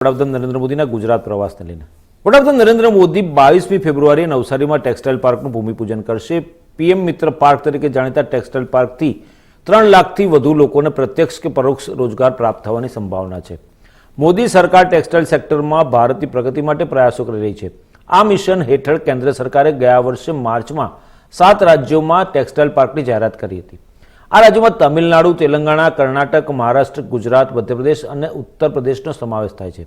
વડાપ્રધાન નરેન્દ્ર મોદીના ગુજરાત પ્રવાસને લઈને. વડાપ્રધાન નરેન્દ્ર મોદી બાવીસમી ફેબ્રુઆરીએ નવસારીમાં ટેક્સટાઇલ પાર્કનું ભૂમિપૂજન કરશે. પીએમ મિત્ર પાર્ક તરીકે જાણીતા ટેક્સટાઇલ પાર્કથી ત્રણ લાખથી વધુ લોકોને પ્રત્યક્ષ કે પરોક્ષ રોજગાર પ્રાપ્ત થવાની સંભાવના છે. મોદી સરકાર ટેક્સટાઇલ સેક્ટરમાં ભારતની પ્રગતિ માટે પ્રયાસો કરી રહી છે. આ મિશન હેઠળ કેન્દ્ર સરકારે ગયા વર્ષે માર્ચમાં સાત રાજ્યોમાં ટેક્સટાઇલ પાર્કની જાહેરાત કરી હતી. આ રાજ્યોમાં તમિલનાડુ, તેલંગાણા, કર્ણાટક, મહારાષ્ટ્ર, ગુજરાત, મધ્યપ્રદેશ અને ઉત્તર પ્રદેશનો સમાવેશ થાય છે.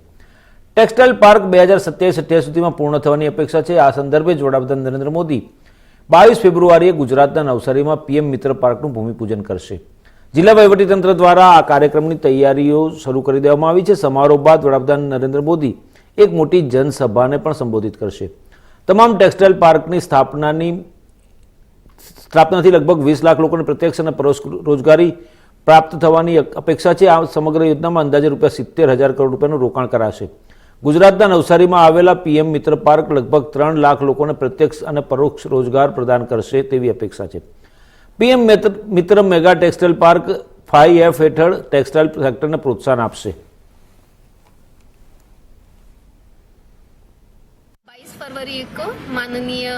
ટેક્સટાઇલ પાર્ક બે હજાર સત્યાવીસ અઠ્યાવીસ સુધીમાં પૂર્ણ થવાની અપેક્ષા છે. આ સંદર્ભે જ વડાપ્રધાન નરેન્દ્ર મોદી બાવીસ ફેબ્રુઆરીએ ગુજરાતના નવસારીમાં પીએમ મિત્ર પાર્કનું ભૂમિપૂજન કરશે. જિલ્લા વહીવટીતંત્ર દ્વારા આ કાર્યક્રમની તૈયારીઓ શરૂ કરી દેવામાં આવી છે. સમારોહ બાદ વડાપ્રધાન નરેન્દ્ર મોદી એક મોટી જનસભાને પણ સંબોધિત કરશે. તમામ ટેક્સટાઇલ પાર્કની સ્થાપનાની સ્થાપનાથી લગભગ વીસ લાખ લોકોને પ્રત્યક્ષ અને રોજગારી પ્રાપ્ત થવાની અપેક્ષા છે. આ સમગ્ર યોજનામાં અંદાજે રૂપિયા સિત્તેર હજાર કરોડ રૂપિયાનું રોકાણ કરાશે. ગુજરાતના નવસારીમાં આવેલા પીએમ મિત્ર પાર્ક લગભગ ત્રણ લાખ લોકોને પ્રત્યક્ષ અને પરોક્ષ રોજગાર પ્રદાન કરશે તેવી અપેક્ષા છે. PM Mitra mega textile park five F હેઠળ ટેક્સટાઇલ સેક્ટરને પ્રોત્સાહન આપશે. ફરવરી એક માનનીય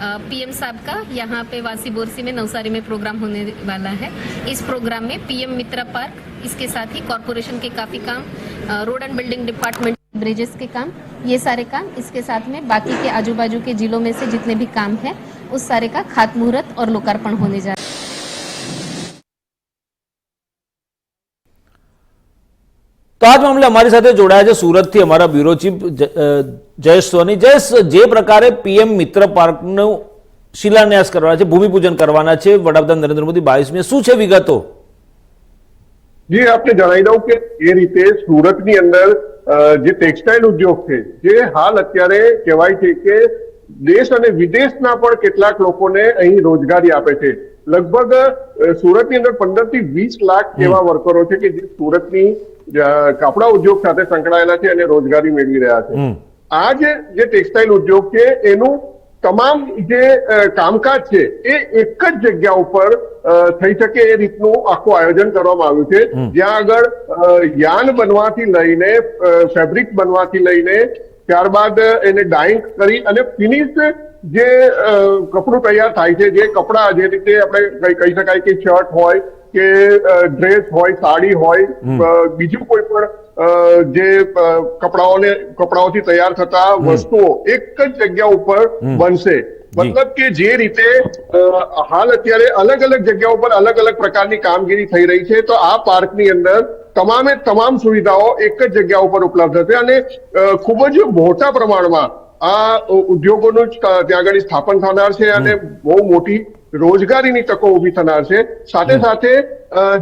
पीएम साहब का यहाँ पे वासी बोरसी में नवसारी में प्रोग्राम होने वाला है। इस प्रोग्राम में पीएम मित्रा पार्क, इसके साथ ही कॉरपोरेशन के काफ़ी काम road and building department, bridges के काम, ये सारे काम इसके साथ में बाकी के आजू बाजू के जिलों में से जितने भी काम है, उस सारे का खातमुहूर्त और लोकार्पण होने जा रहा है તો મામલે અમારી સાથે જોડાયા છે સુરતથી અમારા બ્યુરો ચીફ જયેશ સોની. જયેશ જે પ્રકારે પીએમ મિત્ર પાર્કનો શિલાન્યાસ કરવાના છે ભૂમિપૂજન કરવાના છે વડાપ્રધાન નરેન્દ્ર મોદી બાવીસમી શું છે વિગતો? જી આપને જણાવી દઉં કે એ રીતે સુરતની અંદર જે ટેક્સટાઇલ ઉદ્યોગ છે જે હાલ અત્યારે કહેવાય છે કે દેશ અને વિદેશના પણ કેટલાક લોકોને અહીં રોજગારી આપે છે. લગભગ સુરતની અંદર પંદરથી વીસ લાખ એવા વર્કરો છે કે જે સુરતની કપડા ઉદ્યોગ સાથે સંકળાયેલા છે અને રોજગારી મેળવી રહ્યા છે. આ જે જે ટેક્સટાઇલ ઉદ્યોગ છે એનું તમામ જે કામકાજ છે એ એક જ જગ્યા ઉપર થઈ શકે એ રીતનું આખું આયોજન કરવામાં આવ્યું છે. જ્યાં આગળ યાન બનવાથી લઈને ફેબ્રિક બનવાથી લઈને ત્યારબાદ એને ડાઈંગ કરી અને ફિનિશ જે કપડું તૈયાર થાય છે જે કપડા જે રીતે આપણે કહી શકાય કે શર્ટ હોય કે ડ્રેસ હોય સાડી હોય બીજું કોઈ પણ જે કપડાઓને કપડાઓથી તૈયાર થતા વસ્તુઓ એક જ જગ્યા ઉપર બનશે. મતલબ કે જે રીતે હાલ અત્યારે અલગ અલગ જગ્યા ઉપર અલગ અલગ પ્રકારની કામગીરી થઈ રહી છે તો આ પાર્કની અંદર તમામે તમામ સુવિધાઓ એક જ જગ્યા ઉપર ઉપલબ્ધ હશે અને ખૂબ જ મોટા પ્રમાણમાં આ ઉદ્યોગોનું જ ત્યાં આગળ સ્થાપન થનાર છે અને બહુ મોટી રોજગારીની તકો ઊભી થનાર છે. સાથે સાથે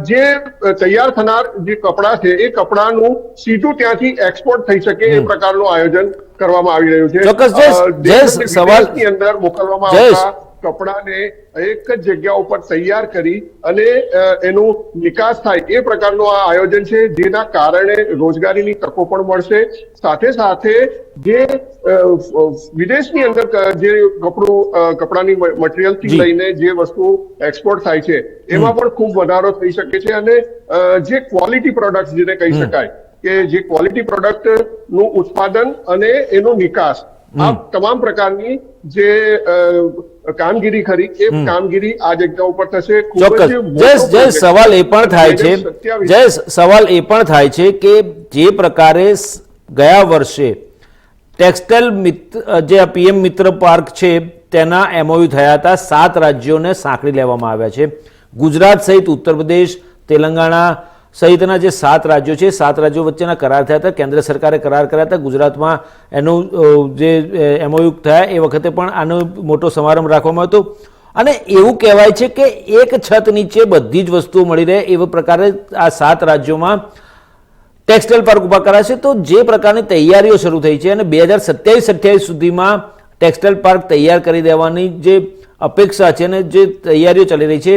જે તૈયાર થનાર જે કપડા છે એ કપડાનું સીધું ત્યાંથી એક્સપોર્ટ થઈ શકે એ પ્રકારનું આયોજન કરવામાં આવી રહ્યું છે. ચોક્કસ, દેશ સવાલ- વિદેશની અંદર મોકલવામાં. આવતા કપડાને એક જ જગ્યા ઉપર તૈયાર કરી અને એનું નિકાસ થાય એ પ્રકારનું આ આયોજન છે જેના કારણે રોજગારીની તકો પણ મળશે. સાથે સાથે જે વિદેશની અંદર જે કપડું કપડાની મટીરિયલથી લઈને જે વસ્તુ એક્સપોર્ટ થાય છે એમાં પણ ખૂબ વધારો થઈ શકે છે અને જે ક્વોલિટી પ્રોડક્ટ જેને કહી શકાય કે જે ક્વોલિટી પ્રોડક્ટનું ઉત્પાદન અને એનો નિકાસ આ તમામ પ્રકારની જે કામગીરી ખરી એ કામગીરી આ જગ્યા ઉપર થશે. ચોક્કસ. જયેશ જયેશ સવાલ એ પણ થાય છે. જયેશ સવાલ એ પણ થાય છે કે જે પ્રકારે ગયા વર્ષે ટેક્સટાઇલ મિત્ર જે પીએમ મિત્ર પાર્ક છે તેના એમઓયુ થયા હતા. સાત રાજ્યોને સાંકળી લેવામાં આવ્યા છે. ગુજરાત સહિત ઉત્તર પ્રદેશ તેલંગાણા સહિતના જે સાત રાજ્યો છે, સાત રાજ્યો વચ્ચેના કરાર થયા હતા. કેન્દ્ર સરકારે કરાર કર્યા હતા. ગુજરાતમાં એનું જે એમઓયુ થયા એ વખતે પણ આનો મોટો સમારંભ રાખવામાં હતો અને એવું કહેવાય છે કે એક છત નીચે બધી જ વસ્તુઓ મળી રહે એવા પ્રકારે આ સાત રાજ્યોમાં ટેક્સટાઇલ પાર્ક ઊભા કરાશે. તો જે પ્રકારની તૈયારીઓ શરૂ થઈ છે અને બે હજાર સત્યાવીસ અઠ્યાવીસ સુધીમાં ટેક્સટાઇલ પાર્ક તૈયાર કરી દેવાની જે અપેક્ષા છે અને જે તૈયારીઓ ચાલી રહી છે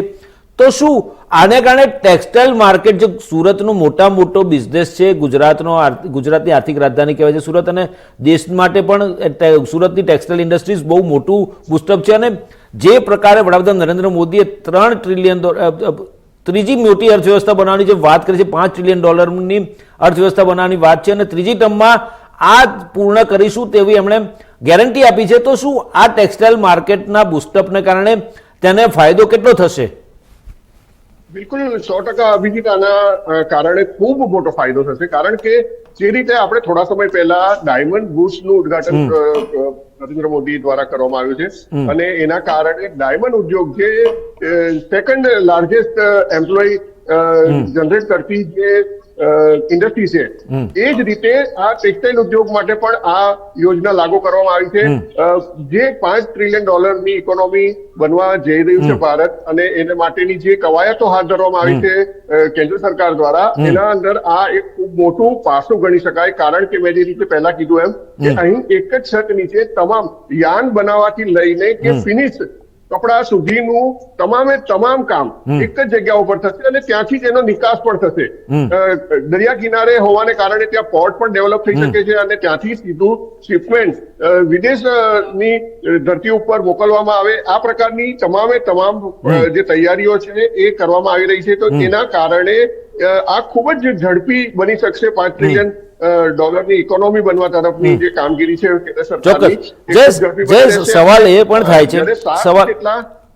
તો શું? આને કારણે ટેક્સટાઇલ માર્કેટ જે સુરતનો મોટા મોટો બિઝનેસ છે, ગુજરાતનો ગુજરાતની આર્થિક રાજધાની કહેવાય છે, સુરત અને દેશ માટે પણ સુરતની ટેક્સટાઇલ ઇન્ડસ્ટ્રીઝ બહુ મોટું બુસ્ટઅપ છે અને જે પ્રકારે વડાપ્રધાન નરેન્દ્ર મોદીએ ત્રણ ટ્રિલિયન ત્રીજી મોટી અર્થવ્યવસ્થા બનાવવાની જે વાત કરી છે, પાંચ ટ્રિલિયન ડોલરની અર્થવ્યવસ્થા બનાવવાની વાત છે અને ત્રીજી ટર્મમાં આ પૂર્ણ કરીશું તેવી એમણે ગેરંટી આપી છે. તો શું આ ટેક્સટાઇલ માર્કેટના બુસ્ટઅપને કારણે તેને ફાયદો કેટલો થશે? બિલકુલ સો ટકા અભિજીત. આના કારણે ખૂબ મોટો ફાયદો થશે. કારણ કે જે રીતે આપણે થોડા સમય પહેલા ડાયમંડ બુશનું ઉદઘાટન નરેન્દ્ર મોદી દ્વારા કરવામાં આવ્યું છે. અને એના કારણે ડાયમંડ ઉદ્યોગ જે સેકન્ડ લાર્જેસ્ટ એમ્પ્લોય જનરેટ કરતી જે ઇન્ડસ્ટ્રી છે. એ જ રીતે આ ટેક્સટાઇલ ઉદ્યોગ માટે પણ આ યોજના લાગુ કરવામાં આવી છે. જે પાંચ ટ્રિલિયન ડોલરની ઇકોનોમી બનવા જઈ રહ્યું છે ભારત અને એને માટેની જે કવાયતો હાથ ધરવામાં આવી છે કેન્દ્ર સરકાર દ્વારા એના અંદર આ એક ખૂબ મોટું પાસું ગણી શકાય. કારણ કે મેં જે રીતે પહેલા કીધું એમ કે અહીં એક જ છત નીચે તમામ યાન બનાવવાથી લઈને કે ફિનિશ કપડા સુધીનું તમામે તમામ કામ એક જ જગ્યા ઉપર થશે અને ત્યાંથી જ એનો નિકાસ પણ થશે. દરિયા કિનારે હોવાને કારણે ત્યાં પોર્ટ પણ ડેવલપ થઈ શકે છે અને ત્યાંથી સીધું શિપમેન્ટ વિદેશની ધરતી ઉપર મોકલવામાં આવે. આ પ્રકારની તમામે તમામ જે તૈયારીઓ છે એ કરવામાં આવી રહી છે. તો એના કારણે આ ખૂબ જ ઝડપી બની શકશે પાંચ ટ્રિલિયન ડોલરની ઇકોનોમી બનવા તરફની જે કામગીરી છે કેન્દ્ર સરકારની. સવાલ એ પણ થાય છે. સવાલ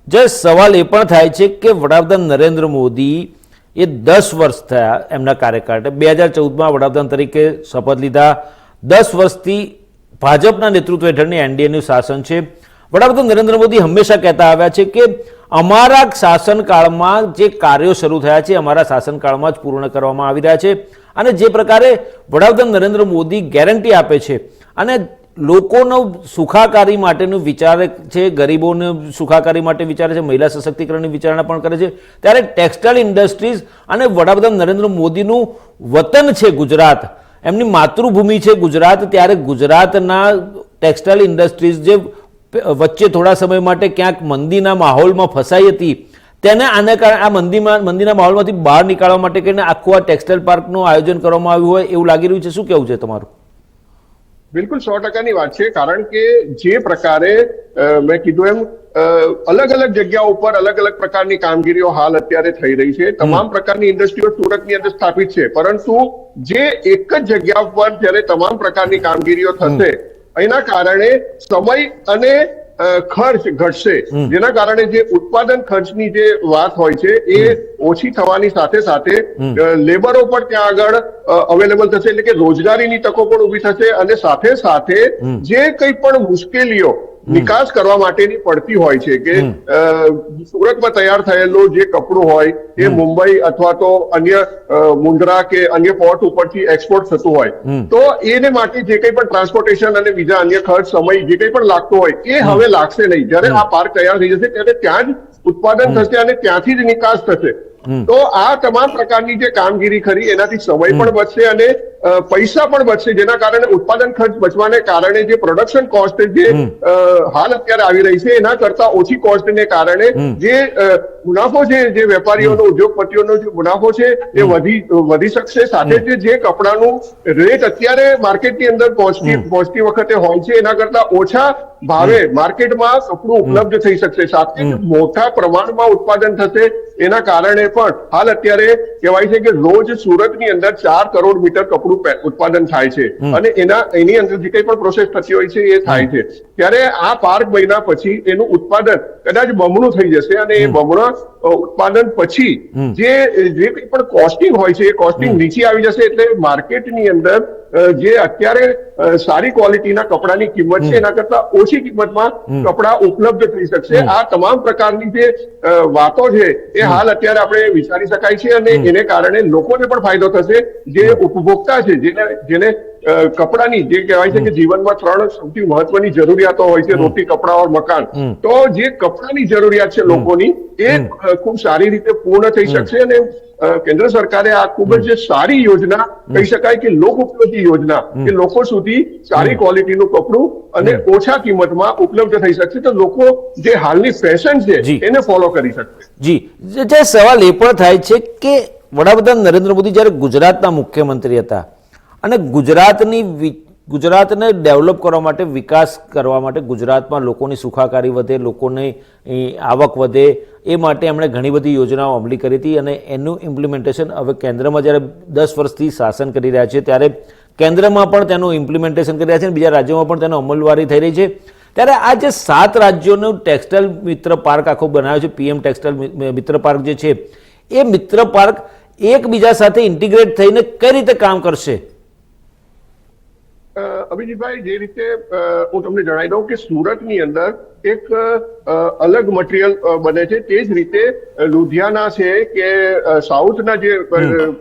જે સવાલ એ પણ થાય છે કે વડાપ્રધાન નરેન્દ્ર મોદી એ દસ વર્ષ થયા એમના કાર્યકાળ. બે હજાર ચૌદમાં વડાપ્રધાન તરીકે શપથ લીધા. દસ વર્ષથી ભાજપના નેતૃત્વ હેઠળની એનડીએનું શાસન છે. વડાપ્રધાન નરેન્દ્ર મોદી હંમેશા કહેતા આવ્યા છે કે અમારા શાસનકાળમાં જે કાર્યો શરૂ થયા છે અમારા શાસનકાળમાં જ પૂર્ણ કરવામાં આવી રહ્યા છે. અને જે પ્રકારે વડાપ્રધાન નરેન્દ્ર મોદી ગેરંટી આપે છે અને લોકોનો સુખાકારી માટેનું વિચારે છે, ગરીબોને સુખાકારી માટે વિચારે છે, મહિલા સશક્તિકરણની વિચારણા પણ કરે છે. ત્યારે ટેક્સટાઇલ ઇન્ડસ્ટ્રીઝ અને વડાપ્રધાન નરેન્દ્ર મોદીનું વતન છે ગુજરાત. એમની માતૃભૂમિ છે ગુજરાત. ત્યારે ગુજરાતના ટેક્સટાઇલ ઇન્ડસ્ટ્રીઝ જે વચ્ચે થોડા સમય માટે ક્યાંક મંદીના માહોલમાં ફસાઈ હતી તેને આને કારણે આ મંદિરમાં મંદિરના માહોલમાંથી બહાર નીકાળવા માટે કરીને આખું આ ટેક્સટાઇલ પાર્કનું આયોજન કરવામાં આવ્યું હોય એવું લાગી રહ્યું છે. શું કેવું છે તમારું? બિલકુલ સો ટકાની વાત છે કારણ કે જે પ્રકારે મેં કીધું એમ અલગ અલગ જગ્યા ઉપર અલગ અલગ પ્રકારની કામગીરીઓ હાલ અત્યારે થઈ રહી છે. તમામ પ્રકારની ઇન્ડસ્ટ્રીઓ સુરતની અંદર સ્થાપિત છે પરંતુ જે એક જ જગ્યા પર જ્યારે તમામ પ્રકારની કામગીરીઓ થશે એના કારણે સમય અને ખર્ચ ઘટશે. જેના કારણે જે ઉત્પાદન ખર્ચની જે વાત હોય છે એ ઓછી થવાની સાથે સાથે લેબરો પણ ત્યાં આગળ અવેલેબલ થશે. એટલે કે રોજગારીની તકો પણ ઊભી થશે અને સાથે સાથે જે કંઈ પણ મુશ્કેલીઓ નિકાસ કરવા માટેની પડતી હોય છે કે સુરતમાં તૈયાર થયેલું જે કપડું હોય એ મુંબઈ અથવા તો અન્ય અ, મુન્દ્રા કે અન્ય પોર્ટ ઉપરથી એક્સપોર્ટ થતું હોય. તો એને માટે જે કંઈ પણ ટ્રાન્સપોર્ટેશન અને બીજા અન્ય ખર્ચ સમય જે કંઈ પણ લાગતો હોય એ હવે લાગશે નહીં. જ્યારે આ પાર્ક તૈયાર થઈ જશે ત્યારે ત્યાં જ ઉત્પાદન થશે અને ત્યાંથી જ નિકાસ થશે. તો આ તમામ પ્રકારની જે કામગીરી ખરી એનાથી સમય પણ બચશે અને પૈસા પણ બચશે જેના કારણે ઉત્પાદન ખર્ચ બચવાને કારણે જે પ્રોડક્શન કોસ્ટ જે હાલ અત્યારે આવી રહી છે એના કરતા ઓછી કોસ્ટને કારણે જે મુનાફો છે જે વેપારીઓનો ઉદ્યોગપતિઓનો જે મુનાફો છે એ વધી વધી શકશે. સાથે જ જે કપડાનું રેટ અત્યારે માર્કેટની અંદર પહોંચતી પહોંચતી વખતે હોય છે એના કરતા ઓછા ભાવે માર્કેટમાં કપડું ઉપલબ્ધ થઈ શકશે. સાથે મોટા પ્રમાણમાં ઉત્પાદન થશે. એના કારણે પણ હાલ અત્યારે કહેવાય છે કે રોજ સુરતની અંદર ચાર કરોડ મીટર કપડું ઉત્પાદન થાય છે. અને એના એની અંદર જે કંઈ પણ પ્રોસેસ થતી હોય છે એ થાય છે. ત્યારે આ પાર્ક મહિના પછી એનું ઉત્પાદન કદાચ બમણું થઈ જશે અને એ બમણા ઉત્પાદન પછી જે જે કંઈ પણ કોસ્ટિંગ હોય છે એ કોસ્ટિંગ નીચે આવી જશે એટલે માર્કેટની અંદર જે અત્યારે સારી ક્વોલિટીના કપડાની કિંમત છે એના કરતા ઓછી કિંમતમાં કપડા ઉપલબ્ધ થઈ શકશે. આ તમામ પ્રકારની જે વાતો છે એ હાલ અત્યારે આપણે વિચારી શકાય છે અને એને કારણે લોકોને પણ ફાયદો થશે. જે ઉપભોક્તા છે જેને જેને કપડાની જે કહેવાય છે કે જીવનમાં ત્રણ સૌથી મહત્વની જરૂરિયાતો હોય છે રોટી કપડા ઓર મકાન. તો જે કપડાની જરૂરિયાત છે લોકોની એ ખૂબ સારી રીતે પૂર્ણ થઈ શકશે અને કેન્દ્ર સરકારે આ ખૂબ જ સારી યોજના કહી શકાય કે લોક ઉપયોગી યોજના કે લોકો સુધી સારી ક્વોલિટીનું કપડું અને ઓછા કિંમતમાં ઉપલબ્ધ થઈ શકશે. તો લોકો જે હાલની ફેશન છે. એને ફોલો કરી શકશે. જી. જે- સવાલ એ પણ થાય છે કે વડાપ્રધાન નરેન્દ્ર મોદી જ્યારે ગુજરાતના મુખ્યમંત્રી હતા અને ગુજરાતની ગુજરાતને ડેવલપ કરવા માટે, વિકાસ કરવા માટે ગુજરાતમાં લોકોની સુખાકારી વધે, લોકોની આવક વધે, એ માટે એમણે ઘણી બધી યોજનાઓ અમલી કરી હતી અને એનું ઇમ્પ્લિમેન્ટેશન હવે કેન્દ્રમાં જ્યારે દસ વર્ષથી શાસન કરી રહ્યા છે, ત્યારે કેન્દ્રમાં પણ તેનું ઇમ્પ્લિમેન્ટેશન કરી રહ્યા છે અને બીજા રાજ્યોમાં પણ તેનો અમલવારી થઈ રહી છે. ત્યારે આ જે સાત રાજ્યોનું ટેક્સટાઇલ મિત્ર પાર્ક આખો બનાવ્યો છે પીએમ ટેક્સટાઇલ મિત્ર પાર્ક જે છે, એ મિત્ર પાર્ક એકબીજા સાથે ઇન્ટિગ્રેટ થઈને કઈ રીતે કામ કરશે? અભિજીતભાઈ જે રીતે હું તમને જણાવી દઉં કે સુરતની અંદર એક અલગ મટીરિયલ બને છે. તે જ રીતે લુધિયાના છે કે સાઉથના જે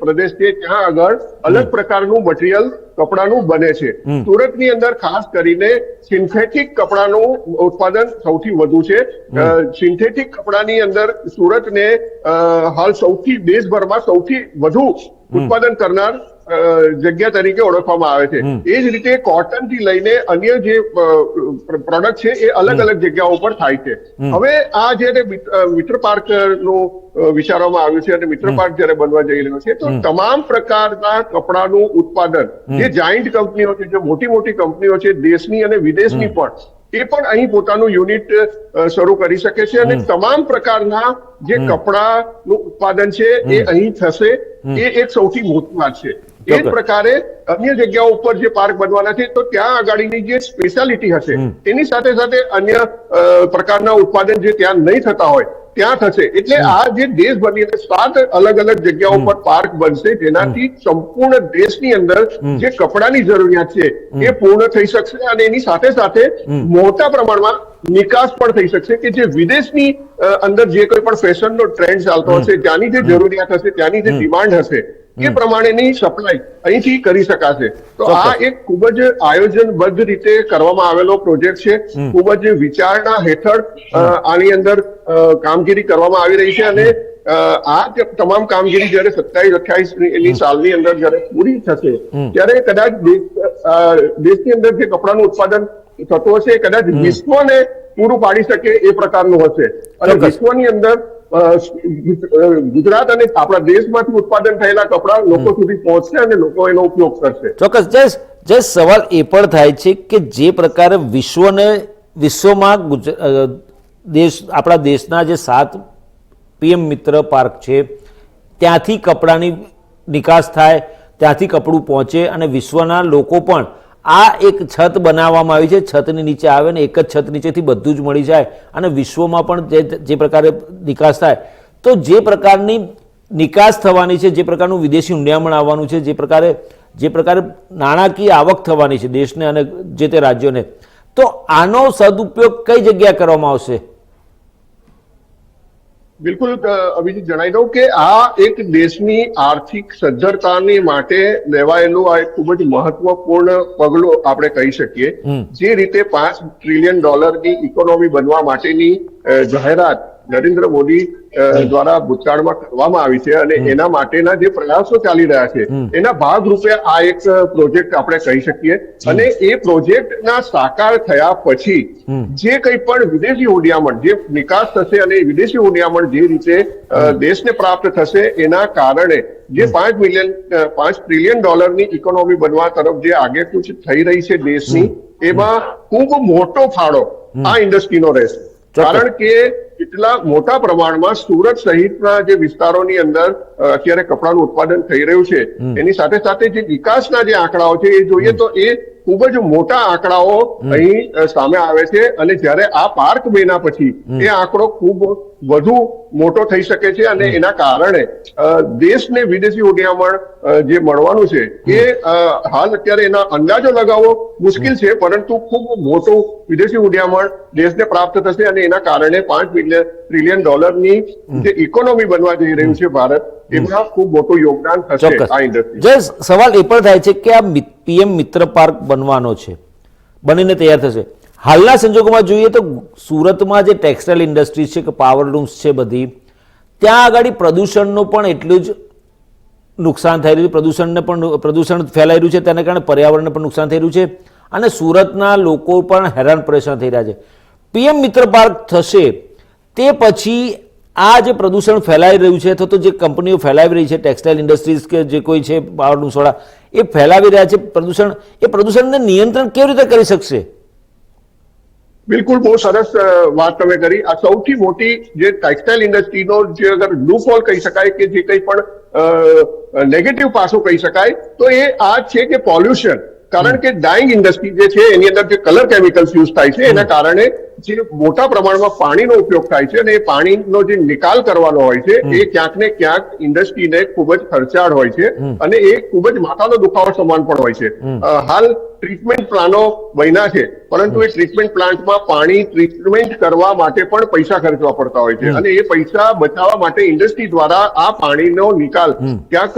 પ્રદેશ છે ત્યાં આગળ અલગ પ્રકારનું મટીરિયલ કપડાનું બને છે. સુરતની અંદર ખાસ કરીને સિન્થેટિક કપડાનું ઉત્પાદન સૌથી વધુ છે. સિન્થેટિક કપડાની અંદર સુરતને હાલ સૌથી દેશભરમાં સૌથી વધુ ઉત્પાદન કરનાર જગ્યા તરીકે ઓળખવામાં આવે છે. એ જ રીતે કોટનથી લઈને અન્ય જે પ્રોડક્ટ છે એ અલગ અલગ જગ્યાઓ પર થાય છે. હવે આ જે મિત- મિત્ર પાર્કનું વિચારવામાં આવ્યું છે અને મિત્ર પાર્ક જ્યારે બનવા જઈ રહ્યો છે તો તમામ પ્રકારના કપડાનું ઉત્પાદન જે જાયન્ટ કંપનીઓ છે જે મોટી મોટી કંપનીઓ છે દેશની અને વિદેશની પણ એ પણ અહીં પોતાનું યુનિટ શરૂ કરી શકે છે અને તમામ પ્રકારના જે કપડાનું ઉત્પાદન છે એ અહીં થશે. એ એક સૌથી મોટી વાત છે. એ જ પ્રકારે અન્ય જગ્યાઓ ઉપર જે પાર્ક બનવાના છે તો ત્યાં આગાડીની જે સ્પેશિયાલિટી હશે એની સાથે સાથે અન્ય પ્રકારના ઉત્પાદન જે ત્યાં નહીં થતા હોય ત્યાં થશે. એટલે આ જે દેશભરની અંદર સાત અલગ અલગ જગ્યાઓ પર પાર્ક બનશે જેનાથી સંપૂર્ણ દેશની અંદર જે કપડાની જરૂરિયાત છે એ પૂર્ણ થઈ શકશે અને એની સાથે સાથે મોટા પ્રમાણમાં નિકાસ પણ થઈ શકશે કે જે વિદેશની અંદર જે કોઈ પણ ફેશનનો ટ્રેન્ડ ચાલતો હશે ત્યાંની જે જરૂરિયાત હશે ત્યાંની જે ડિમાન્ડ હશે એ પ્રમાણેની સપ્લાય અહીંથી કરી શકાશે. તો આ એક ખૂબ જ આયોજનબદ્ધ રીતે કરવામાં આવેલો પ્રોજેક્ટ છે. ખૂબ જ વિચારણા હેઠળ આની અંદર કામગીરી કરવામાં આવી રહી છે અને આ તમામ કામગીરી જ્યારે સત્યાવીસ અઠ્યાવીસની સાલની અંદર જયારે પૂરી થશે ત્યારે કદાચ દેશની અંદર જે કપડાનું ઉત્પાદન થતું હશે કદાચ વિશ્વને પૂરું પાડી શકે એ પ્રકારનું હશે. અને વિશ્વની અંદર ગુજરાત અને આપણા દેશમાંથી ઉત્પાદન થયેલા કપડા લોકો સુધી પહોંચશે અને લોકો એનો ઉપયોગ કરશે. ચોક્કસ. જયેશ જયેશ સવાલ એ પણ થાય છે કે જે પ્રકારે વિશ્વને વિશ્વમાં દેશ આપણા દેશના જે સાત પીએમ મિત્ર પાર્ક છે ત્યાંથી કપડાની નિકાસ થાય ત્યાંથી કપડું પહોંચે અને વિશ્વના લોકો પણ આ એક છત બનાવવામાં આવી છે. છતની નીચે આવે ને એક જ છત નીચેથી બધું જ મળી જાય અને વિશ્વમાં પણ જે જે પ્રકારે નિકાસ થાય. તો જે પ્રકારની નિકાસ થવાની છે, જે પ્રકારનું વિદેશી ઊંડિયામણ આવવાનું છે, જે પ્રકારે જે પ્રકારે નાણાકીય આવક થવાની છે દેશને અને જે તે રાજ્યોને, તો આનો સદુપયોગ કઈ જગ્યાએ કરવામાં આવશે? બિલકુલ અભિજીત જણાવી દઉં કે આ એક દેશની આર્થિક સદ્ધરતાની માટે લેવાયેલું આ એક ખૂબ જ મહત્વપૂર્ણ પગલું આપણે કહી શકીએ. જે રીતે પાંચ ટ્રિલિયન ડોલરની ઇકોનોમી બનવા માટેની જાહેરાત નરેન્દ્ર મોદી દ્વારા ભૂતકાળમાં કરવામાં આવી છે અને એના માટેના જે પ્રયાસો ચાલી રહ્યા છે એના ભાગરૂપે આ એક પ્રોજેક્ટ આપણે કહી શકીએ. અને એ પ્રોજેક્ટના સાકાર થયા પછી જે કંઈ પણ વિદેશી હુંડિયામણ જે નિકાસ થશે અને વિદેશી હુંડિયામણ જે રીતે દેશને પ્રાપ્ત થશે એના કારણે જે પાંચ મિલિયન પાંચ ટ્રિલિયન ડોલરની ઇકોનોમી બનવા તરફ જે આગેકૂચ થઈ રહી છે દેશની એમાં ખૂબ મોટો ફાળો આ ઇન્ડસ્ટ્રીનો રહેશે. કારણ કે એટલા મોટા પ્રમાણમાં સુરત સહિતના જે વિસ્તારોની અંદર અત્યારે કપડાનું ઉત્પાદન થઈ રહ્યું છે. એની સાથે સાથે જે વિકાસના જે આંકડાઓ છે એ જોઈએ તો એ ખૂબ જ મોટા આંકડાઓ અહીં સામે આવે છે. અને જ્યારે આ પાર્ક બન્યા પછી એ આંકડો ખૂબ વધુ મોટો થઈ શકે છે અને એના કારણે દેશને વિદેશી ઉડિયામણ જે મળવાનું છે એ હાલ અત્યારે એના અંદાજો લગાવવો મુશ્કેલ છે પરંતુ ખૂબ મોટું વિદેશી ઉડિયામણ દેશને પ્રાપ્ત થશે અને એના કારણે પાંચ બિલિયન ટ્રિલિયન ડોલરની જે ઇકોનોમી બનવા જઈ રહ્યું છે ભારત એમાં ખૂબ મોટું યોગદાન થશે આ ઇન્ડસ્ટ્રી સવાલ એ પણ થાય છે કે આ પીએમ મિત્ર પાર્ક બનવાનો છે બનીને તૈયાર થશે. હાલના સંજોગોમાં જોઈએ તો સુરતમાં જે ટેક્સટાઇલ ઇન્ડસ્ટ્રી છે કે પાવર લૂમ્સ છે બધી, ત્યાં આગળ પ્રદૂષણનું પણ એટલું જ નુકસાન થઈ રહ્યું છે. પ્રદૂષણને પણ પ્રદૂષણ ફેલાઈ રહ્યું છે, તેના કારણે પર્યાવરણને પણ નુકસાન થઈ રહ્યું છે અને સુરતના લોકો પણ હેરાન પરેશાન થઈ રહ્યા છે. પીએમ મિત્ર પાર્ક થશે તે પછી આ જે પ્રદૂષણ ફેલાઈ રહ્યું છે અથવા તો જે કંપનીઓ ફેલાવી રહી છે, ટેક્સટાઇલ ઇન્ડસ્ટ્રીઝ કે જે કોઈ છે, પાવર લૂમ્સવાળા એ ફેલાવી રહ્યા છે. પ્રદૂષણ, એ પ્રદૂષણને નિયંત્રણ કેવી રીતે કરી શકશે? બિલકુલ બહુ સરસ વાત તમે કરી. આ સૌથી મોટી જે ટેક્સટાઇલ ઇન્ડસ્ટ્રીનો જે અગર લૂફોલ કહી શકાય કે જે કંઈ પણ નેગેટિવ પાસું કહી શકાય તો એ આ છે કે પોલ્યુશન કારણ કે ડાઇંગ ઇન્ડસ્ટ્રી જે છે એની અંદર જે કલર કેમિકલ્સ યુઝ થાય છે એના કારણે જે મોટા પ્રમાણમાં પાણીનો ઉપયોગ થાય છે અને એ પાણીનો જે નિકાલ કરવાનો હોય છે એ ક્યાંક ને ક્યાંક ઇન્ડસ્ટ્રીને ખૂબ જ ખર્ચાળ હોય છે અને એ ખૂબ જ માથાનો દુખાવો સમાન પણ હોય છે. હાલ ટ્રીટમેન્ટ પ્લાનો બન્યા છે. પરંતુ એ ટ્રીટમેન્ટ પ્લાન્ટમાં પાણી ટ્રીટમેન્ટ કરવા માટે પણ પૈસા ખર્ચવા પડતા હોય છે. અને એ પૈસા બચાવવા માટે ઇન્ડસ્ટ્રી દ્વારા આ પાણીનો નિકાલ ક્યાંક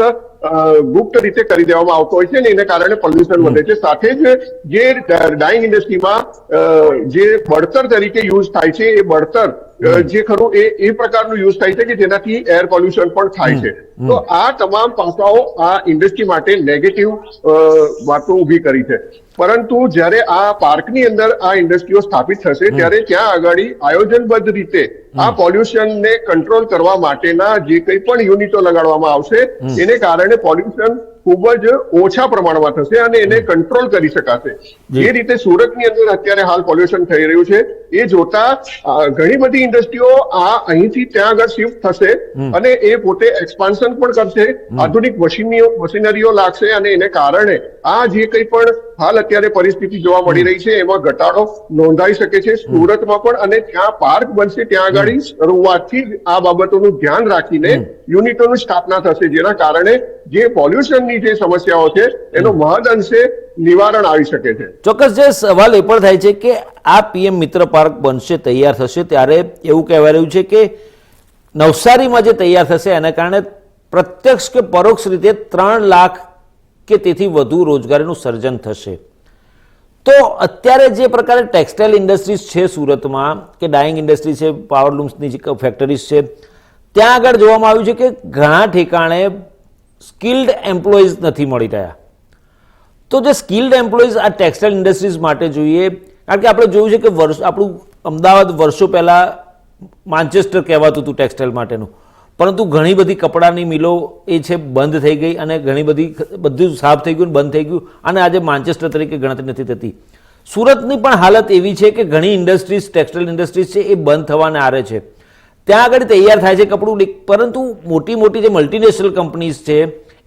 ગુપ્ત રીતે કરી દેવામાં આવતો હોય છે ને એને કારણે પોલ્યુશન વધે છે. સાથે જ જે ડાઇંગ ઇન્ડસ્ટ્રીમાં જે બળતર તરીકે યુઝ થાય છે એ બળતર જે ખરું એ એ પ્રકારનું યુઝ થાય છે કે જેનાથી એર પોલ્યુશન પણ થાય છે. તો આ તમામ પાસાઓ આ ઇન્ડસ્ટ્રી માટે નેગેટિવ વાતો ઊભી કરી છે. પરંતુ જ્યારે આ પાર્કની અંદર આ ઇન્ડસ્ટ્રીઓ સ્થાપિત થશે ત્યારે ત્યાં આગળ આયોજનબદ્ધ રીતે આ પોલ્યુશનને કંટ્રોલ કરવા માટેના જે કંઈ પણ યુનિટો લગાડવામાં આવશે એને કારણે પોલ્યુશન ખૂબ જ ઓછા પ્રમાણમાં થશે અને એને કંટ્રોલ કરી શકાશે. જે. રીતે સુરતની અંદર અત્યારે હાલ પોલ્યુશન થઈ રહ્યું છે. એ જોતા ઘણી બધી ઇન્ડસ્ટ્રીઓ આ અહીંથી ત્યાં આગળ શિફ્ટ થશે અને એ પોતે એક્સપાન્શન પણ કરશે. આધુનિક મશીનરીઓ લાગશે અને એને કારણે આ જે કંઈ પણ હાલ અત્યારે પરિસ્થિતિ જોવા મળી રહી છે. એમાં ઘટાડો નોંધાઈ શકે છે સુરતમાં પણ અને ત્યાં પાર્ક બનશે ત્યાં આગળ શરૂઆતથી જ આ બાબતોનું ધ્યાન રાખીને યુનિટોની સ્થાપના થશે જેના કારણે જે પોલ્યુશનની જે સમસ્યાઓ છે એનો મહદ અંશે નિવારણ આવી શકે છે. ચોક્કસ જે સવાલ એ પણ થાય છે કે આ પીએમ મિત્ર પાર્ક બનશે તૈયાર થશે ત્યારે એવું કહેવાય રહ્યું છે કે નવસારીમાં જે તૈયાર થશે એના કારણે પ્રત્યક્ષ કે પરોક્ષ રીતે ત્રણ લાખ કે તેથી વધુ રોજગારીનું સર્જન થશે. તો અત્યારે જે પ્રકારે ટેક્સટાઇલ ઇન્ડસ્ટ્રીઝ છે સુરતમાં, કે ડાઇંગ ઇન્ડસ્ટ્રી છે પાવરલૂમ્સની જે ફેક્ટરીઝ છે, ત્યાં આગળ જોવામાં આવ્યું છે કે ઘણા ઠેકાણે સ્કિલ્ડ એમ્પ્લોઈઝ નથી મળી રહ્યા. તો જે સ્કિલ્ડ એમ્પ્લોઈઝ આ ટેક્સટાઇલ ઇન્ડસ્ટ્રીઝ માટે જોઈએ, કારણ કે આપણે જોયું છે કે વર્ષ, આપણું અમદાવાદ વર્ષો પહેલાં માન્ચેસ્ટર કહેવાતું હતું ટેક્સટાઇલ માટેનું. પરંતુ ઘણી બધી કપડાની મિલો એ છે બંધ થઈ ગઈ અને ઘણી બધી બધું સાફ થઈ ગયું બંધ થઈ ગયું અને આજે માન્ચેસ્ટર તરીકે ગણતરી નથી થતી. સુરતની પણ હાલત એવી છે કે ઘણી ઇન્ડસ્ટ્રીઝ, ટેક્સટાઇલ ઇન્ડસ્ટ્રીઝ છે એ બંધ થવાને આરે છે. ત્યાં આગળ તૈયાર થાય છે કપડું પરંતુ મોટી મોટી જે મલ્ટીનેશનલ કંપનીઝ છે,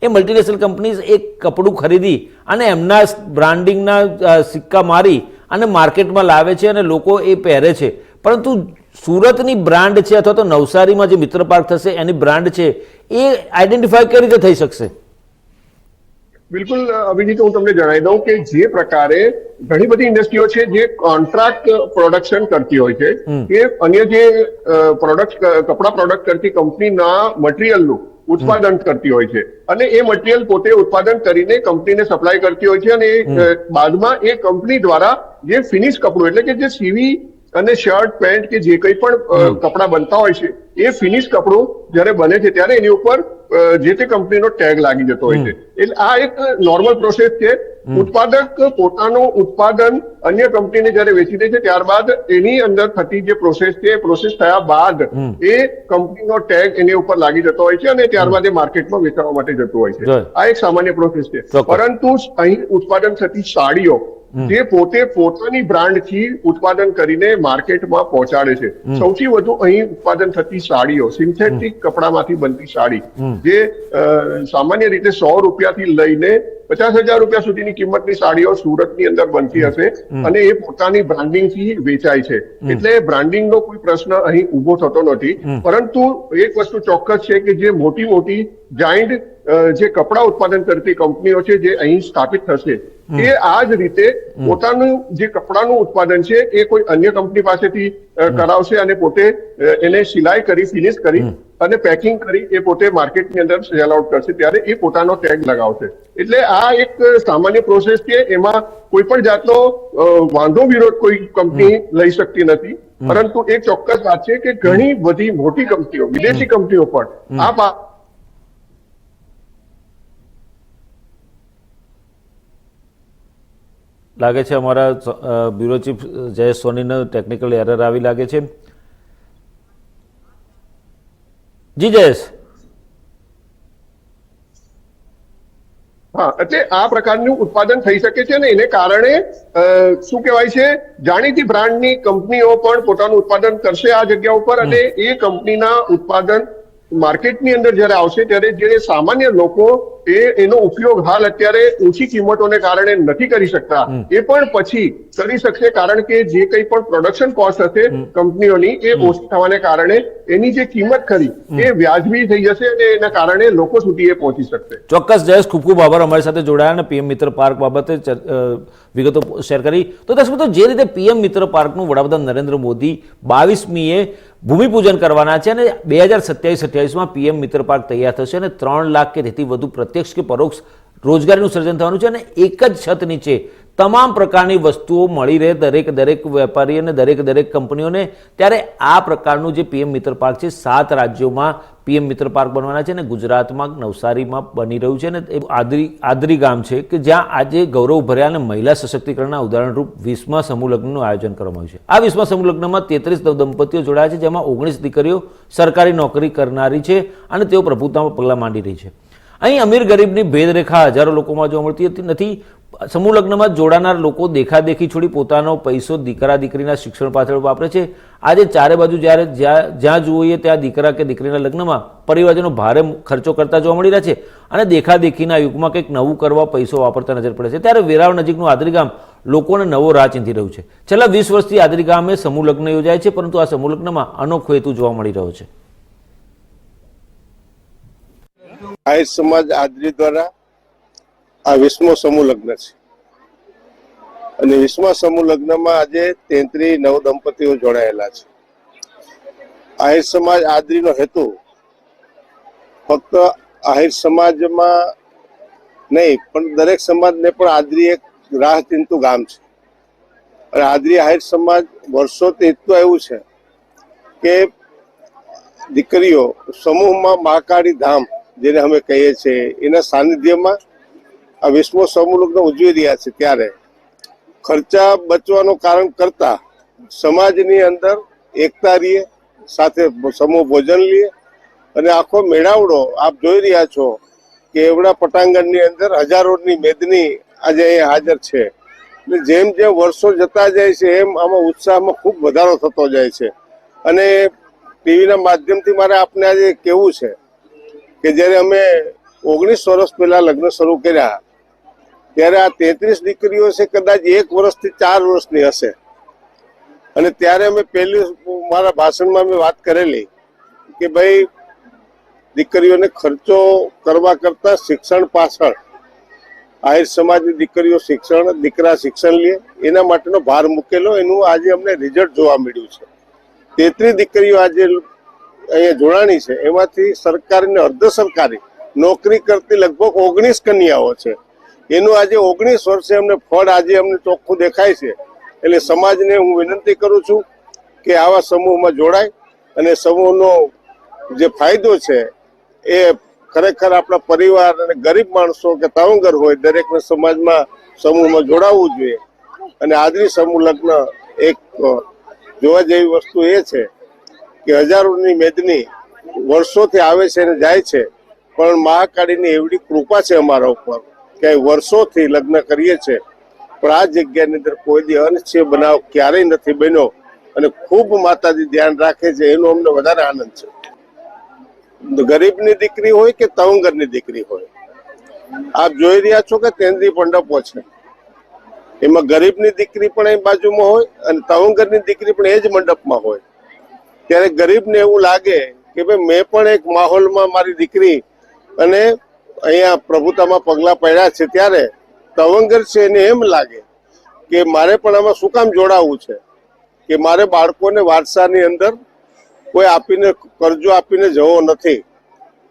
એ મલ્ટીનેશનલ કંપનીઝ એ કપડું ખરીદી અને એમના બ્રાન્ડિંગના સિક્કા મારી અને માર્કેટમાં લાવે છે અને લોકો એ પહેરે છે. પરંતુ સુરતની બ્રાન્ડ છે અથવા તો નવસારીમાં જે મિત્ર પાર્ક થશે એની બ્રાન્ડ છે એ આઈડેન્ટિફાય કઈ રીતે થઈ શકશે? બિલકુલ અભિજીત હું તમને જણાવી દઉં કે જે પ્રકારે ઘણી બધી ઇન્ડસ્ટ્રીઓ છે જે કોન્ટ્રાક્ટ પ્રોડક્શન કરતી હોય છે કે અન્ય જે પ્રોડક્ટ કપડા પ્રોડક્ટ કરતી કંપનીના મટીરિયલનું ઉત્પાદન કરતી હોય છે. અને એ મટીરિયલ પોતે ઉત્પાદન કરીને કંપનીને સપ્લાય કરતી હોય છે અને બાદમાં એ કંપની દ્વારા જે ફિનિશ કપડું એટલે કે જે સીવી અને શર્ટ પેન્ટ કે જે કંઈ પણ કપડાં બનતા હોય છે એ ફિનિશ કપડું જ્યારે બને છે ત્યારે એની ઉપર જે તે કંપનીનો ટેગ લાગી જતો હોય છે. એટલે આ એક નોર્મલ પ્રોસેસ છે. ઉત્પાદક પોતાનું ઉત્પાદન અન્ય કંપનીને જ્યારે વેચી દે છે ત્યારબાદ એની અંદર થતી જે પ્રોસેસ છે પ્રોસેસ થયા બાદ એ કંપનીનો ટેગ એની ઉપર લાગી જતો હોય છે અને ત્યારબાદ એ માર્કેટમાં વેચવા માટે જતું હોય છે. આ એક સામાન્ય પ્રોસેસ છે. પરંતુ અહીં ઉત્પાદન થતી સાડીઓ જે પોતે પોતાની બ્રાન્ડથી ઉત્પાદન કરીને માર્કેટમાં પહોંચાડે છે. સૌથી વધુ અહીં ઉત્પાદન થતી સાડીઓ સિન્થેટિક કપડામાંથી બનતી સાડી જે સામાન્ય રીતે સો રૂપિયાથી લઈને પચાસ હજાર રૂપિયા સુધીની કિંમતની સાડીઓ સુરતની અંદર બનતી હશે અને એ પોતાની બ્રાન્ડિંગથી વેચાય છે. એટલે બ્રાન્ડિંગનો કોઈ પ્રશ્ન અહીં ઊભો થતો નથી. પરંતુ એક વસ્તુ ચોક્કસ છે કે જે મોટી મોટી જાઇન્ટ જે કપડા ઉત્પાદન કરતી કંપનીઓ છે જે અહીં સ્થાપિત થશે એ આ જ રીતે પોતાનું જે કપડાનું ઉત્પાદન છે એ કોઈ અન્ય કંપની પાસેથી કરાવશે અને પોતે એને સિલાઈ કરી ફિનિશ કરી અને પેકિંગ કરી એ પોતે માર્કેટની અંદર સેલ આઉટ કરશે ત્યારે એ પોતાનો ટેગ લગાવશે. એટલે આ એક સામાન્ય પ્રોસેસ છે એમાં કોઈ પણ જાતનો વાંધો વિરોધ કોઈ કંપની લઈ શકતી નથી. પરંતુ એ ચોક્કસ વાત છે કે ઘણી બધી મોટી કંપનીઓ વિદેશી કંપનીઓ પણ આ લાગે છે અમારા બ્યુરો ચીફ જયેશ સોનીને ટેકનિકલ એરર આવી લાગે છે. જી જયેશ. હા એટલે આ પ્રકારનું ઉત્પાદન થઈ શકે છે અને એને કારણે શું કહેવાય છે જાણીતી બ્રાન્ડની કંપનીઓ પણ પોતાનું ઉત્પાદન કરશે આ જગ્યા ઉપર અને એ કંપનીના ઉત્પાદન માર્કેટની અંદર જ્યારે આવશે ત્યારે જે સામાન્ય લોકો એ એનો ઉપયોગ હાલ અત્યારે ઓછી કિંમતોને કારણે નથી કરી શકતા. એ પણ પછી કરી શકશે કારણ કે જે કંઈ પણ પ્રોડક્શન કોસ્ટ હશે કંપનીઓની એ ઓછી થવાને કારણે એની જે કિંમત ખરી એ વ્યાજબી થઈ જશે અને એના કારણે લોકો સુધી એ પહોંચી શકશે. ચોક્કસ જયેશ ખૂબ ખૂબ આભાર અમારી સાથે જોડાયા અને પીએમ મિત્ર પાર્ક બાબતે વિગતો શેર કરી. તો દર્શક મિત્રો જે રીતે પીએમ મિત્ર પાર્કનું વડાપ્રધાન નરેન્દ્ર મોદી બાવીસમીએ ભૂમિપૂજન કરવાના છે અને બે હજાર સત્યાવીસ અઠ્યાવીસમાં પીએમ મિત્ર પાર્ક તૈયાર થશે અને ત્રણ લાખ કે તેથી વધુ પ્રત્યક્ષ કે પરોક્ષ રોજગારીનું સર્જન થવાનું છે અને એક જ છત નીચે તમામ પ્રકારની વસ્તુઓ મળી રહે દરેક દરેક વેપારી અને દરેક દરેક કંપનીઓને, ત્યારે આ પ્રકારનું જે પીએમ મિત્ર પાર્ક છે, સાત રાજ્યોમાં પીએમ મિત્ર પાર્ક બનવાના છે અને ગુજરાતમાં નવસારીમાં બની રહ્યું છે અને એ આદરી આદરી ગામ છે કે જ્યાં આજે ગૌરવ ભર્યા અને મહિલા સશક્તિકરણના ઉદાહરણરૂપ વીસમા સમૂહ લગ્નનું આયોજન કરવામાં આવ્યું છે. આ વીસમા સમૂહ લગ્નમાં તેત્રીસ દંપતીઓ જોડાયા છે, જેમાં ઓગણીસ દીકરીઓ સરકારી નોકરી કરનારી છે અને તેઓ પ્રભુતામાં પગલાં માંડી રહી છે. અહીં અમીર ગરીબની ભેદરેખા હજારો લોકોમાં જોવા મળતી હતી. નથી, સમૂહ લગ્નમાં જોડાનાર લોકો દેખાદેખી છોડી પોતાનો પૈસો દીકરા દીકરીના શિક્ષણ પાછળ વાપરે છે. આજે ચારે બાજુ જ્યારે જ્યાં જ્યાં જોઈએ ત્યાં દીકરા કે દીકરીના લગ્નમાં પરિવારજનો ભારે ખર્ચો કરતા જોવા મળી રહ્યા છે અને દેખાદેખીના યુગમાં કંઈક નવું કરવા પૈસો વાપરતા નજર પડે છે. ત્યારે વેરાવ નજીકનું આદરી ગામ લોકોને નવો રાહ ચીંધી રહ્યું છે. છેલ્લા વીસ વર્ષથી આદરી ગામે સમૂહ લગ્ન યોજાય છે, પરંતુ આ સમૂહ લગ્નમાં અનોખો હેતુ જોવા મળી રહ્યો છે. આહિર સમાજ આદરી દ્વારા આ વિશ્વ સમૂહ લગ્ન છે. અને વિશ્વ સમૂહ લગ્નમાં આજે તેત્રી નવ દંપતીઓ જોડાયેલા છે. આહિર સમાજ આદરીનો હેતુ ફક્ત આહિર સમાજમાં નહીં, પણ દરેક સમાજને પણ આદરી એક રાહ ચિંતું ગામ છે. અને આદરી આહિર સમાજ વર્ષોથી એટલું આવ્યું છે કે દીકરીઓ સમૂહમાં મહાકાળી ધામ જેને અમે કહીએ છીએ, એના સાનિધ્યમાં આ વિશ્વ સમૂહ ઉજવી રહ્યા છે ત્યારે. ખર્ચા બચવાનું કારણ કરતા સમાજની અંદર એકતા રહીએ, સાથે સમૂહ ભોજન લઈએ. અને આખો મેળાવડો આપ જોઈ રહ્યા છો કે એવડા પટાંગણની અંદર હજારોની મેદની આજે અહીંયા હાજર છે. એટલે જેમ જેમ વર્ષો જતા જાય છે, એમ આમાં ઉત્સાહમાં ખૂબ વધારો થતો જાય છે. અને ટીવીના માધ્યમથી મારે આપને આજે કેવું છે કે જ્યારે અમે ઓગણીસ વર્ષ પહેલા લગ્ન શરૂ કર્યા, ત્યારે આ તેત્રીસ દીકરીઓ છે કદાચ એક વર્ષથી ચાર વર્ષની હશે. અને ત્યારે અમે પહેલી મારા ભાષણમાં મેં વાત કરેલી કે ભાઈ, દીકરીઓને ખર્ચો કરવા કરતા શિક્ષણ પાછળ, આહિર સમાજની દીકરીઓ શિક્ષણ, દીકરા શિક્ષણ લે, એના માટેનો ભાર મૂકેલો. એનું આજે અમને રિઝલ્ટ જોવા મળ્યું છે. તેત્રીસ દીકરીઓ આજે અહીંયા જોડાણી છે. એમાંથી સરકારી અર્ધ સરકારી નોકરી કરતી લગભગ ઓગણીસ કન્યાઓ છે. એનું આજે ઓગણીસ વર્ષે અમને ફળ આજે અમને ચોખ્ખું દેખાય છે. એટલે સમાજને હું વિનંતી કરું છું કે આવા સમૂહમાં જોડાય અને સમૂહનો જે ફાયદો છે એ ખરેખર આપણા પરિવાર અને ગરીબ માણસો કે તાવંગર હોય દરેકને સમાજમાં સમૂહમાં જોડાવવું જોઈએ. અને આજની સમૂહ લગ્ન એક જોવા જેવી વસ્તુ એ છે કે હજારોની મેદની વર્ષોથી આવે છે અને જાય છે, પણ મહાકાળીની એવડી કૃપા છે અમારા ઉપર કે વર્ષોથી લગ્ન કરીએ છે. પણ આ જગ્યાની અંદર કોઈ દી અનિચ્છનીય બનાવ ક્યારેય નથી બન્યો અને ખૂબ માતાજી ધ્યાન રાખે છે, એનો અમને વધારે આનંદ છે. ગરીબની દીકરી હોય કે તવંગરની દીકરી હોય? આપ જોઈ રહ્યા છો કે તેંદી મંડપો છે. એમાં ગરીબની દીકરી પણ એ બાજુમાં હોય અને તવંગરની દીકરી પણ એ જ મંડપમાં હોય. ત્યારે ગરીબને એવું લાગે કે ભાઈ મેં પણ એક માહોલમાં મારી દીકરી અને અહીંયા પ્રભુતામાં પગલાં પડ્યા છે ત્યારે તવંગર છે એને એમ લાગે કે મારે પણ આમાં શું કામ જોડાવવું છે? કે મારે બાળકોને વારસાની અંદર કોઈ આપીને કરજો આપીને જવો નથી.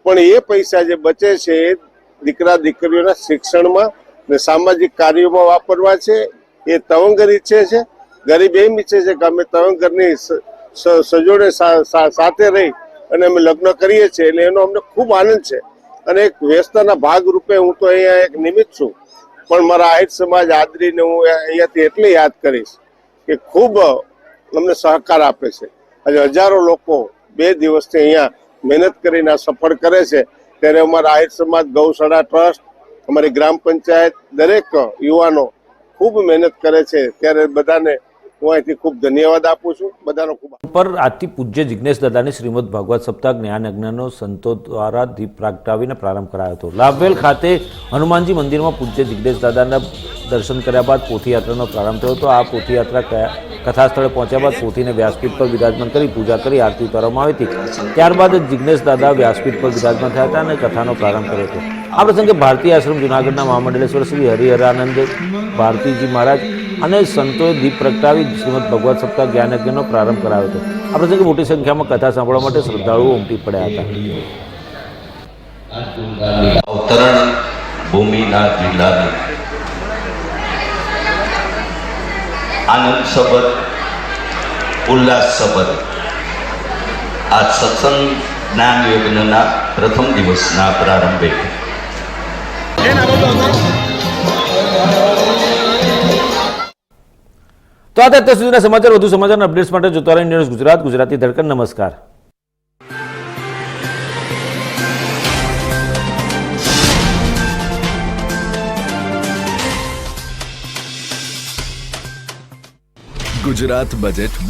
પણ એ પૈસા જે બચે છે એ દીકરા દીકરીઓના શિક્ષણમાં ને સામાજિક કાર્યોમાં વાપરવા છે, એ તવંગર ઈચ્છે છે, ગરીબ એમ ઈચ્છે છે કે અમે તવંગરની સજોડે સાથે રહી અને અમે લગ્ન કરીએ છીએ એટલે એનો અમને ખૂબ આનંદ છે. અને એક વ્યસ્તના ભાગ રૂપે હું તો અહીંયા એક નિમિત્ત છું. પણ મારા આહિર સમાજ આદરીને હું અહીંયાથી એટલે યાદ કરીશ કે ખૂબ અમને સહકાર આપે છે. આજે હજારો લોકો બે દિવસથી અહીંયા મહેનત કરીને આ સફળ કરે છે. ત્યારે અમારા આહિર સમાજ ગૌશાળા ટ્રસ્ટ, અમારી ગ્રામ પંચાયત, દરેક યુવાનો ખૂબ મહેનત કરે છે. ત્યારે બધાને હું અહીંથી ખૂબ ધન્યવાદ આપું છું. બધાનો ખૂબ પર આજથી પૂજ્ય જિજ્ઞેશ દાદાની શ્રીમદ ભાગવત સપ્તાહ જ્ઞાન અજ્ઞાનનો સંતો દ્વારા દીપ પ્રગટાવીને પ્રારંભ કરાયો હતો. લાભવેલ ખાતે હનુમાનજી મંદિરમાં પૂજ્ય જિજ્ઞેશ દાદાના દર્શન કર્યા બાદ પોથીયાત્રાનો પ્રારંભ થયો હતો. આ પોથીયાત્રા કથા સ્થળે પહોંચ્યા બાદ પોથીને વ્યાસપીઠ પર વિરાજમાન કરી પૂજા કરી, આરતી ઉતારવામાં આવી હતી. ત્યારબાદ જિજ્ઞેશ દાદા વ્યાસપીઠ પર વિરાજમાન થયા હતા અને કથાનો પ્રારંભ કર્યો હતો. આ પ્રસંગે ભારતીય આશ્રમ જુનાગઢના મહામંડલેશ્વર શ્રી હરિહરાનંદ ભારતીજી મહારાજ અને સંતોએ દીપ પ્રગટાવી શ્રીમદ ભગવત સપ્તાહ જ્ઞાનયજ્ઞનો પ્રારંભ કરાવ્યો હતો. આ પ્રસંગે મોટી સંખ્યામાં કથા સાંભળવા માટે શ્રદ્ધાળુઓ ઉમટી પડ્યા હતા. અવતરણ ભૂમિના જિલ્લાની. આનંદ સબર ઉલ્લાસ સબર આ સત્સંગ જ્ઞાન યજ્ઞના પ્રથમ દિવસના પ્રારંભે. તો આ હતા અત્યાર સુધીના સમાચાર વધુ સમાચારના અપડેટ્સ માટે જોતા રહો ન્યૂઝ ગુજરાત, ગુજરાતી ધડકન, નમસ્કાર. ગુજરાત બજેટ